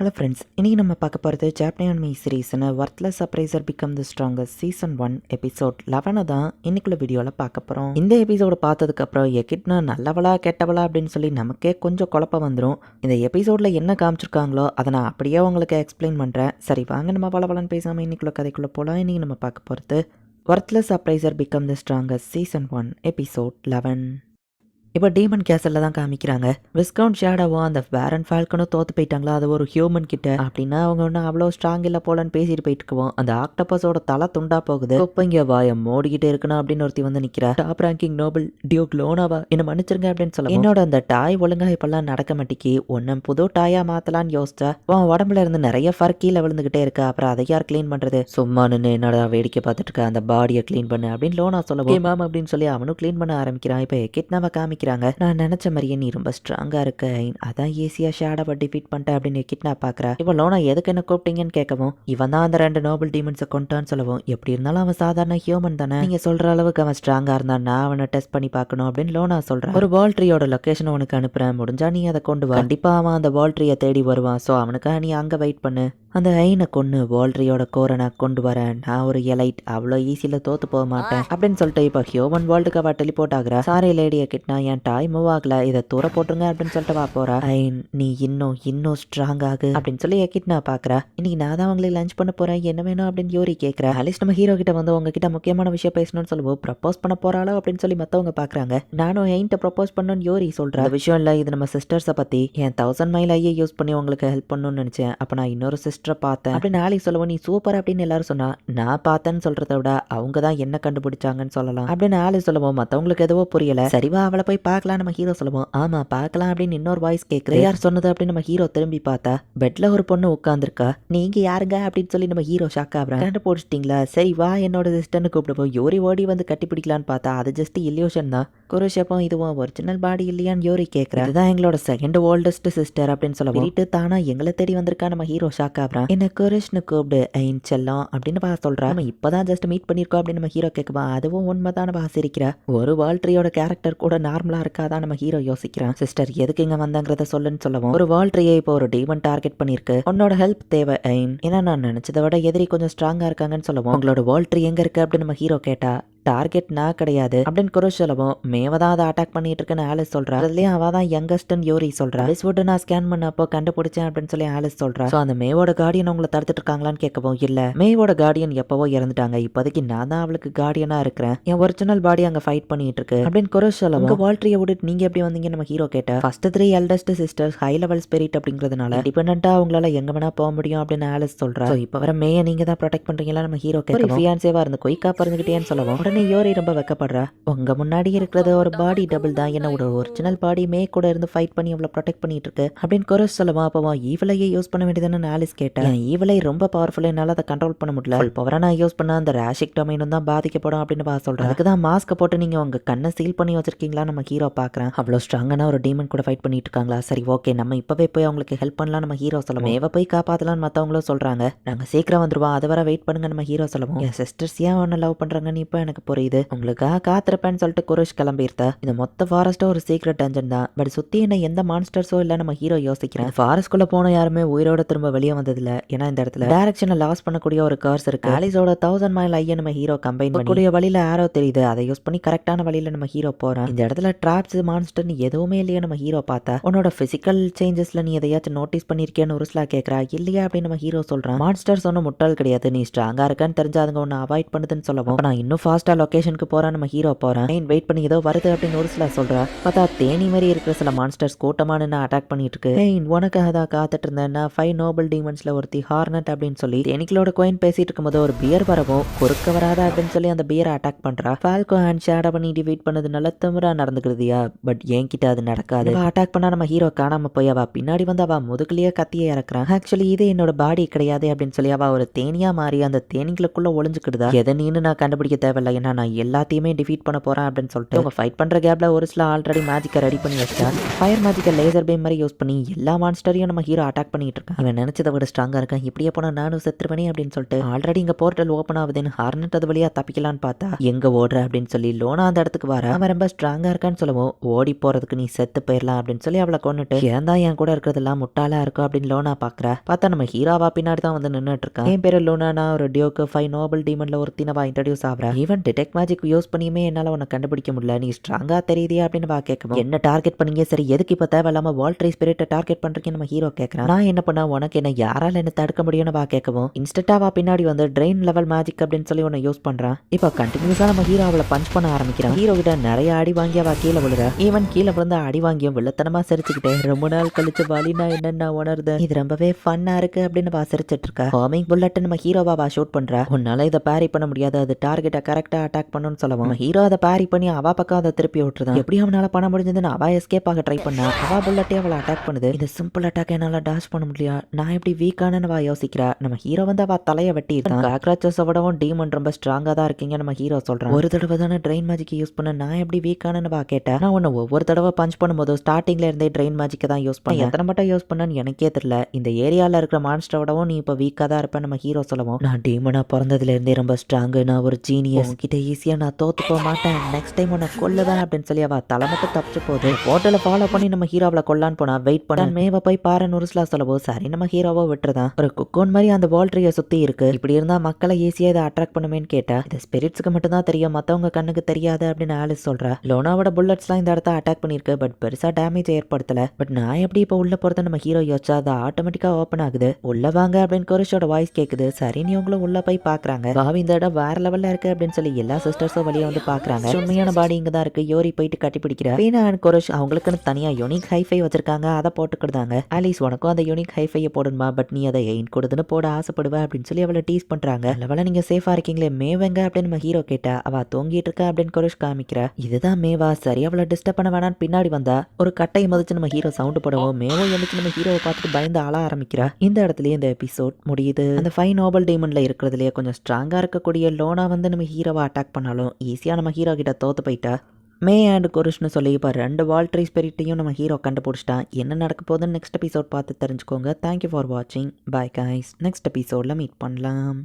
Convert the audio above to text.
Hello friends இன்றைக்கி நம்ம பார்க்க போகிறது ஜாப்னியான் மீ சீரீஸ்னு worthless sorcerer become the strongest season one episode லெவனை தான் இன்னைக்குள்ள வீடியோவில் பார்க்க போகிறோம் இந்த எபிசோடு பார்த்ததுக்கப்புறம் எகிட்னா நல்லவளா கெட்டவளா? அப்படின்னு சொல்லி நமக்கே கொஞ்சம் குழப்பம் வந்துடும் இந்த எபிசோடில் என்ன காமிச்சிருக்காங்களோ அதை நான் அப்படியே உங்களுக்கு எக்ஸ்பிளைன் பண்ணுறேன் சரி வாங்க நம்ம வளவலன்னு பேசாமல் இன்னைக்குள்ள கதைக்குள்ளே போகலாம் இன்றைக்கி நம்ம பார்க்க போகிறது worthless sorcerer become the strongest season one episode eleven இப்போ டீமன் கேசலில் தான் காமிக்கிறாங்க. விஸ்கவுண்ட் ஷேடாவும் அந்த பேரன் ஃபால்கனும் தோத்து போயிட்டாங்களா? அது ஒரு ஹியூமன் கிட்ட. அப்படின்னா அவங்க ஒன்றும் அவ்வளோ ஸ்ட்ராங் இல்லை போலன்னு பேசிட்டு போயிட்டு இருக்குவோம் அந்த ஆக்டபஸோட தலை துண்டா போகுது. குப்பைங்க வாயம் மோடிக்கிட்டே இருக்கணும் அப்படின்னு ஒருத்தி வந்து நிற்கிறா டாப் ரேங்கிங் நோபல் டியூக் லோனாவா என்ன மன்னிச்சிருங்க அப்படின்னு சொல்ல என்னோட அந்த டாய் ஒழுங்கா இப்பெல்லாம் நடக்க மாட்டேக்கி. ஒன்னு புது டாயா மாத்தலான்னு யோசிச்சா உன் உடம்புல இருந்து நிறைய ஃபர் கீழே விழுந்துகிட்டே இருக்கு. அப்புறம் அதை யார் க்ளீன் பண்றது? சும்மா நின்று என்னடா வேடிக்கை பார்த்துட்டு இருக்க? அந்த பாடியை க்ளீன் பண்ணு அப்படின்னு லோனா சொல்லுவோம் மேம் அப்படின்னு சொல்லி அவனும் க்ளீன் பண்ண ஆரம்பிக்கிறான். இப்போ கிட்னாவை காமிக்கிறாங்க நான் நினைச்ச மாதிரியே நீ ரொம்ப ஸ்ட்ராங்கா இருக்க. அதான் ஈஸியா ஷேடாவை டிஃபீட் பண்ணிட்டேன் அப்படின்னு கிட்னா பாக்குறா. இவன் லோனா எதுக்கு என்ன கூப்பிட்டீங்கன்னு கேட்கவும் இவன் தான் அந்த ரெண்டு நோபல் டீமன்ஸை கொண்டான்னு சொல்லவும். எப்படி இருந்தாலும் அவன் சாதாரண ஹியூமன் தானே. நீங்க சொல்ற அளவுக்கு அவன் ஸ்ட்ராங்கா இருந்தான் நான் அவனை டெஸ்ட் பண்ணி பார்க்கணும் அப்படின்னு லோனா சொல்றான் ஒரு பால் ட்ரீயோட லொக்கேஷன் உனக்கு அனுப்புறேன். முடிஞ்சா நீ அதை கொண்டு வா. கண்டிப்பா அவன் அந்த பால் ட்ரீயை தேடி வருவான். ஸோ அவனுக்காக நீ அங்க வெயிட் பண்ணு. அந்த ஐனை கொன்று வால்ட்ரியோட கோரை நான் கொண்டு வரேன். நான் ஒரு எலைட் அவ்வளோ ஈஸியில் தோத்து போக மாட்டேன். அப்படின்னு சொல்லிட்டு இப்போ ஹியூமன் வேர்ல்டுக்கு அவள் டெலிபோர்ட் ஆகிறா. சாரி லேடியை கிட்னா என் தாய் மூவ் ஆகல இதை தூர போட்டுருங்க அப்படின்னு சொல்லிட்டு வா போறா. ஐன் நீ இன்னும் இன்னும் ஸ்ட்ராங் ஆகு அப்படின்னு சொல்லி கிட்னா பார்க்குறா இன்னைக்கு நான் தான் அவங்களுக்கு லஞ்ச் பண்ண போறேன். என்ன வேணும் அப்படின்னு யோரி கேட்குறா அலிஸ் நம்ம ஹீரோ கிட்ட வந்து உங்ககிட்ட முக்கியமான விஷயம் பேசணும்னு சொல்லுவோம் ப்ரப்போஸ் பண்ண போறாளோ அப்படின்னு சொல்லி மற்றவங்க பார்க்குறாங்க நானும் எயின்ட்ட ப்ரப்போஸ் பண்ணணும்னு யோரி சொல்கிறா விஷயம் இல்லை. இது நம்ம சிஸ்டர்ஸை பற்றி என் தௌசண்ட் மைல் ஐயே யூஸ் பண்ணி உங்களுக்கு ஹெல்ப் பண்ணணும்னு நினச்சேன். அப்போ நான் இன்னொரு சிஸ்டரை பார்த்தேன். அப்படின்னு நாளைக்கு சொல்லுவோம் நீ சூப்பர் அப்படின்னு எல்லாரும் சொன்னா நான் பார்த்தேன்னு சொல்றத விட அவங்க தான் என்ன கண்டுபிடிச்சாங்கன்னு சொல்லலாம். அப்படின்னு ஆளு சொல்லுவோம் மற்றவங்களுக்கு எதுவோ புரியல. சரிவா அவளை போய் பார்க்கலாம் நம்ம ஹீரோ சொல்லுவோம். ஆமா பார்க்கலாம் அப்படின்னு இன்னொரு வாய்ஸ் கேட்குது யார் சொன்னது அப்படின்னு நம்ம ஹீரோ திரும்பி பார்த்தா பெட்ல ஒரு பொண்ணு உட்காந்துருக்கா நீங்க யாருங்க? அப்படின்னு சொல்லி நம்ம ஹீரோ ஷாக் ஆகுறேன். கண்டுபிடிச்சிட்டீங்களா? சரி வா என்னோட சிஸ்டர்னு கூப்பிடுவோம். யோரி ஓடி வந்து கட்டி பிடிக்கலான்னு பார்த்தா அது ஜஸ்ட் இல்யூஷன் தான். குருஷப்பம் இதுவும் ஒரிஜினல் பாடி இல்லையான்னு யோரி கேட்குறேன் இதுதான் எங்களோட செகண்ட் ஓல்டஸ்ட் சிஸ்டர் அப்படின்னு சொல்ல வீட்டு தானா எங்களை தேடி வந்திருக்கா நம்ம ஹீரோ ஷாக் ஆகுறான் என்ன குருஷ்னு கூப்பிடு ஐன் செல்லம் அப்படின்னு பா சொல்றா. நம்ம இப்பதான் ஜஸ்ட் மீட் பண்ணிருக்கோம் அப்படின்னு நம்ம ஹீரோ கேட்கவா அதுவும் உண்மைதான் பா சிரிக்கிறா. ஒரு வால்ட்ரியோட கேரக்டர் கூட நார்மலா இருக்காதான் நம்ம ஹீரோ யோசிக்கிறான். சிஸ்டர் எதுக்கு இங்க வந்தாங்கிறத சொல்லுன்னு சொல்லவும். ஒரு வால்ட்ரியை இப்போ ஒரு டீமன் டார்கெட் பண்ணிருக்கு உன்னோட ஹெல்ப் தேவை ஐன் ஏன்னா நான் நினைச்சதை விட எதிரி கொஞ்சம் ஸ்ட்ராங்கா இருக்காங்கன்னு சொல்லுவோம். உங்களோட வால்ட்ரி எங்க இருக்கு அப்படின்னு நம்ம ஹீரோ கேட்டா டார்கெட் நான் கிடையாது. அப்படின்னு குரு சொல்லவும் மேவ தான் அதை அட்டாக் பண்ணிட்டு இருக்குன்னு ஆலிஸ் சொல்றா. அதுலயும் அவ தான் யங்கஸ்ட்னு யோரி சொல்றா. ஆலிஸ் வுட் நான் ஸ்கேன் பண்ணப்போ கண்டுபிடிச்சேன் அப்படின்னு சொல்லி ஆலிஸ் சொல்றா. ஸோ அந்த மேவோட கார்டியன் உங்களை தடுத்துட்டு இருக்காங்களான்னு கேட்கவும் இல்ல மேவோட கார்டியன் எப்பவோ இறந்துட்டாங்க. இப்போதைக்கு நான் தான் அவளுக்கு கார்டியனா இருக்கிறேன். என் ஒரிஜினல் பாடி அங்க ஃபைட் பண்ணிட்டு இருக்கு அப்படின்னு குரு சொல்லவும் உங்க வால்ட்ரியை விட்டு நீங்க எப்படி வந்தீங்க நம்ம ஹீரோ கேட்ட first three eldest sisters high level spirit அப்படிங்கிறதுனால டிபெண்டா அவங்களால எங்க வேணா போக முடியும் அப்படின்னு ஆலிஸ் சொல்றா. இப்போ வர மேய நீங்க தான் ப்ரொடெக்ட் பண்றீங்களா நம்ம ஹீரோ கேட்க ஃபியான்சேவா இருந்து கொய்க்கா பறந்துகிட்டேன்னு சொல்லவும் உடனே யோரி ரொம்ப வெக்கப்படுறா. உங்க முன்னாடி இருக்கிறது ஒரு பாடி டபுள் தான். என்ன ஒரு ஒரிஜினல் பாடி மே கூட இருந்து ஃபைட் பண்ணி அவளை ப்ரொடெக்ட் பண்ணிட்டு இருக்கு. அப்படின்னு குறை சொல்லவா? அப்போ ஈவலையே யூஸ் பண்ண வேண்டியதுன்னு ஆலிஸ் கேட்டேன் ஈவலை ரொம்ப பவர்ஃபுல் என்னால அதை கண்ட்ரோல் பண்ண முடியல. ஃபுல் பவரை நான் யூஸ் பண்ண அந்த ரேஷிக் டொமைனும் தான் பாதிக்கப்படும் அப்படின்னு பா சொல்றேன் அதுக்கு தான் மாஸ்க் போட்டு நீங்க உங்க கண்ணை சீல் பண்ணி வச்சிருக்கீங்களா? நம்ம ஹீரோ பாக்குறேன். அவ்வளோ ஸ்ட்ராங்கான ஒரு டீமன் கூட ஃபைட் பண்ணிட்டு இருக்காங்களா? சரி ஓகே நம்ம இப்பவே போய் அவங்களுக்கு ஹெல்ப் பண்ணலாம் நம்ம ஹீரோ சொல்லுவோம். மேவ போய் காப்பாத்தலாம்னு மத்தவங்களும் சொல்றாங்க. நாங்க சீக்கிரம் வந்துருவோம் அது வர வெயிட் பண்ணுங்க நம்ம ஹீரோ சொல்லுவோம். என் சிஸ்டர்ஸ் ஏன் ஒன்னு லவ் பண்றாங்கன்னு இப்போ எனக்கு புரியுது? உங்களுக்காக காத்திருப்பேன்னு சொல்லிட்டு குரேஷ் கிளம்பியிருத்த இந்த மொத்த ஃபாரஸ்ட்டும் ஒரு சீக்ரெட் டென்ஷன் தான். பட் சுத்தி என்ன எந்த மான்ஸ்டர்ஸோ இல்ல நம்ம ஹீரோ யோசிக்கிறேன். ஃபாரஸ்ட்குள்ள போன யாருமே உயிரோட திரும்ப வெளியே வந்ததில்ல. ஏன்னா இந்த இடத்துல டைரக்ஷனை லாஸ் பண்ணக்கூடிய ஒரு கர்ஸ் இருக்கு. ஆலிஸோட தௌசண்ட் மைல் ஐயா நம்ம ஹீரோ கம்பைன் பண்ணக்கூடிய வழியில ஆரோ தெரியுது. அதை யூஸ் பண்ணி கரெக்டான வழியில நம்ம ஹீரோ போறோம் இந்த இடத்துல ட்ராப்ஸ் மான்ஸ்டர்னு எதுவுமே இல்லையா நம்ம ஹீரோ பார்த்தா. உன்னோட பிசிக்கல் சேஞ்சஸ்ல நீ எதையாச்சும் நோட்டீஸ் பண்ணிருக்கேன்னு உருஸ்லா கேக்குறா. இல்லையா அப்படின்னு நம்ம ஹீரோ சொல்றான். மான்ஸ்டர்ஸ் ஒன்றும் முட்டாள் கிடையாது. நீ ஸ்ட்ராங்கா இருக்கான்னு தெரிஞ்சா அதுங்க ஒன்று அவாய்ட் பண்ணுதுன்னு சொல்லவும். நான் இன்னும் ஃபாஸ்ட் லொக்கேஷனுக்கு போறேன் நம்ம ஹீரோ போறேன். வெயிட் பண்ணி ஏதோ வருது அப்படின்னு ஒரு சில சொல்றா. பார்த்தா தேனி மாதிரி இருக்கிற சில மான்ஸ்டர்ஸ் கூட்டமான அட்டாக் பண்ணிட்டு இருக்கு மெயின் உனக்காக தான் காத்துட்டு இருந்தேன்னா ஃபைவ் நோபல் டீமன்ஸ்ல ஒருத்தி ஹார்னட் அப்படின்னு சொல்லி தேனிகளோட கோயின் பேசிட்டு இருக்கும்போது ஒரு பியர் வரவும் குறுக்க வராதா அப்படின்னு சொல்லி அந்த பியரை அட்டாக் பண்றா. ஃபால்கோ ஹேண்ட் ஷேடோ பண்ணி டிவீட் பண்ணது நல்ல திமிரா நடந்துக்கிறதுயா பட் என்கிட்ட அது நடக்காது. அட்டாக் பண்ணா நம்ம ஹீரோ காணாம போய் அவ பின்னாடி வந்து அவ முதுகுலயே கத்தியை இறக்குறான் ஆக்சுவலி இது என்னோட பாடி கிடையாது அப்படின்னு சொல்லி அவ ஒரு தேனியா மாறி அந்த தேனிகளுக்குள்ள ஒளிஞ்சுக்கிடுதா? எதை நீன்னு நான் கண்டுபிடிக்க தேவையில்லை. ஏன்னா நான் எல்லாத்தையுமே டிஃபீட் பண்ண போறேன் அப்படின்னு சொல்லிட்டு அவங்க ஃபைட் பண்ணுற கேப்பில் ஒரு சில ஆல்ரெடி மேஜிக்கை ரெடி பண்ணி வச்சா ஃபயர் மேஜிக்கை லேசர் பே மாதிரி யூஸ் பண்ணி எல்லா மான்ஸ்டரையும் நம்ம ஹீரோ அட்டாக் பண்ணிட்டு இருக்கான். இவன் நினச்சதை விட ஸ்ட்ராங்காக இருக்கான். இப்படியே போனா நானும் செத்துருவேனே அப்படின்னு சொல்லிட்டு ஆல்ரெடி இங்கே போர்ட்டல் ஓப்பன் ஆகுதுன்னு ஹார்னட் அது வழியா தப்பிக்கலான்னு பார்த்தா எங்கே ஓடுற அப்படின்னு சொல்லி லோனா அந்த இடத்துக்கு வர. அவன் ரொம்ப ஸ்ட்ராங்காக இருக்கான்னு சொல்லவும் ஓடி போறதுக்கு நீ செத்து போயிடலாம் அப்படின்னு சொல்லி அவளை கொண்டுட்டு ஏன் தான் என் கூட இருக்கிறதெல்லாம் முட்டாளா இருக்கும் அப்படின்னு லோனா பாக்குறா. பார்த்தா நம்ம ஹீராவா பின்னாடி தான் வந்து நின்னுட்டு இருக்கான். என் பேர் லோனா. நான் ஒரு டியோக்கு ஃபைவ் நோபல் டீமன்ல ஒரு தினவா இன்ட்ரடியூஸ் ஆகிறேன். ஈவன் டிடெக்ட் மேஜிக் யூஸ் பண்ணியுமே என்னால் உன்னை கண்டுபிடிக்க முடியல. நீ ஸ்ட்ராங்காக தெரியுதியா அப்படின்னு வா கேட்கும் என்ன டார்கெட் பண்ணீங்க? சரி எதுக்கு இப்போ தேவையில்லாம வால்ட்ரி ஸ்பிரிட்டை டார்கெட் பண்ணுறீங்க நம்ம ஹீரோ கேட்கறான். நான் என்ன பண்ணா உனக்கு என்ன யாரால என்ன தடுக்க முடியும்னு வா கேட்கவும். இன்ஸ்டன்டா பின்னாடி வந்து ட்ரெயின் லெவல் மேஜிக் அப்படின்னு சொல்லி உன்னை யூஸ் பண்றான். இப்போ கண்டினியூஸா நம்ம ஹீரோ அவளை பஞ்ச் பண்ண ஆரம்பிக்கிறான். ஹீரோ கிட்ட நிறைய அடி வாங்கி அவ கீழே விழுற. ஈவன் கீழே விழுந்த அடி வாங்கியும் வெள்ளத்தனமா சிரிச்சுக்கிட்டே ரொம்ப நாள் கழிச்சு வலினா என்னென்ன உணருது இது ரொம்பவே ஃபன்னா இருக்கு அப்படின்னு வா சிரிச்சிட்டு இருக்கா. ஹோமிங் புல்லட் நம்ம ஹீரோவா வா ஷூட் பண்றா. உன்னால இதை பேரி பண்ண முடியாது. அது டார்கெட்டை கரெக்டா அட்டாக் பண்ணணும்னு சொல்லவும் ஹீரோ அதை பேரி பண்ணி அவ பக்கம் அதை திருப்பி விட்டுருதான். எப்படி அவனால பண்ண முடிஞ்சதுன்னு அவ எஸ்கேப் ஆக ட்ரை பண்ணா. அவ புல்லட்டே அவளை அட்டாக் பண்ணுது. இது சிம்பிள் அட்டாக் என்னால டாஷ் பண்ண முடியல நான் எப்படி வீக்கானு வா யோசிக்கிறா. நம்ம ஹீரோ வந்து அவ தலையை வெட்டி காக்ராச்சஸை விடவும் டீமன் ரொம்ப ஸ்ட்ராங்கா தான் இருக்கீங்க நம்ம ஹீரோ சொல்றான். ஒரு தடவை தானே ட்ரெயின் மேஜிக் யூஸ் பண்ண. நான் எப்படி வீக்கானு வா கேட்டேன் நான் உன்னை ஒவ்வொரு தடவை பஞ்ச் பண்ணும்போது ஸ்டார்டிங்ல இருந்தே ட்ரெயின் மேஜிக்கை தான் யூஸ் பண்ணேன். எத்தனை மட்டும் யூஸ் பண்ணேன்னு எனக்கே தெரியல. இந்த ஏரியால இருக்கிற மான்ஸ்டரை விடவும் நீ இப்போ வீக்கா தான் இருப்ப நம்ம ஹீரோ சொல்லவும். நான் டீமனா பிறந்ததுல இருந்தே ரொம்ப ஸ்ட்ராங்கு நான் ஒரு ஜீனியஸ் கிட்ட ஈஸியா நான் தோத்து போக மாட்டேன். நெக்ஸ்ட் டைம் உன்னை கொல்லுவேன் அப்படின்னு சொல்லி அவள் தலை மட்டும் தப்பிச்சு போகுது ஹோட்டலை ஃபாலோ பண்ணி நம்ம ஹீரோவில் கொல்லான்னு போனா வெயிட் பண்ண. மேவ போய் பாரு நுருஸ்லா சொல்லவோ சரி நம்ம ஹீரோவோ விட்டுறதான் ஒரு குக்கோன் மாதிரி அந்த வால்ட்ரியை சுத்தி இருக்கு. இப்படி இருந்தா மக்களை ஈஸியா இதை அட்ராக்ட் பண்ணுமேன்னு கேட்டா இது ஸ்பிரிட்ஸ்க்கு மட்டும் தான் தெரியும் மத்தவங்க கண்ணுக்கு தெரியாது அப்படின்னு ஆலிஸ் சொல்கிறா லோனாவோட புல்லட்ஸ்லாம் இந்த இடத்த அட்டாக் பண்ணிருக்கு பட் பெருசா டேமேஜ் ஏற்படுத்தல. பட் நான் எப்படி இப்போ உள்ள போறத நம்ம ஹீரோ யோசிச்சா அது ஆட்டோமேட்டிக்கா ஓப்பன் ஆகுது. உள்ள வாங்க அப்படின்னு குருஷோட வாய்ஸ் கேக்குது. சரி நீ உள்ள போய் பாக்குறாங்க. பாவி இந்த இடம் வேற லெவல்ல இருக்கு அப்படின்னு சொல்லி எல்லா சிஸ்டர்ஸும் வெளியே வந்து பாக்குறாங்க. உண்மையான பாடி இங்க தான் இருக்கு. யோரி போயிட்டு கட்டி பிடிக்கிறா பீனா அண்ட் குருஷ் அவங்களுக்குன்னு தனியா யூனிக் ஹைஃபை வச்சிருக்காங்க. அதை போட்டுக்கிடுதாங்க. ஆலிஸ் உனக்கும் அந்த யூனிக் ஹைஃபையை போடணுமா பட் நீ அதை எயின் கொடுதுன்னு போட ஆசைப்படுவ அப்படின்னு சொல்லி அவளை டீஸ் பண்றாங்க. அவளை நீங்க சேஃபா இருக்கீங்களே. மேவங்க அப்படின்னு நம்ம ஹீரோ கேட்டா அவ தூங்கிட்டு இருக்கா? அப்படின்னு குருஷ் காமிக்கிறா. இதுதான் மேவா. சரி அவளை டிஸ்டர்ப் பண்ண வேணான்னு பின்னாடி வந்தா ஒரு கட்டை மதிச்சு நம்ம ஹீரோ சவுண்ட் போடவும் மேவோ எழுந்துச்சு நம்ம ஹீரோவை பார்த்துட்டு பயந்து ஆள ஆரம்பிக்கிறா. இந்த இடத்துலயே இந்த எபிசோட் முடியுது. அந்த ஃபைவ் நோபல் டைமண்ட்ல இருக்கிறதுலயே கொஞ்சம் ஸ்ட்ராங்கா இருக்கக்கூடிய லோனா வந்து நம்ம ஹீரோவை அட்டாக் பண்ணாலும் ஈஸியா நம்ம ஹீரோ கிட்ட தோத்து போயிட்டா? மே அண்ட் குருஷ்னு சொல்லி இப்போ ரெண்டு வால்ட்ரி ஸ்பிரிட்டையும் நம்ம ஹீரோ கண்டுபிடிச்சிட்டான் என்ன நடக்க போகுதுன்னு நெக்ஸ்ட் எபிசோட் பார்த்து தெரிஞ்சுக்கோங்க. தேங்க்யூ ஃபார் வாட்சிங் பை கைஸ் நெக்ஸ்ட் எபிசோடில் மீட் பண்ணலாம்.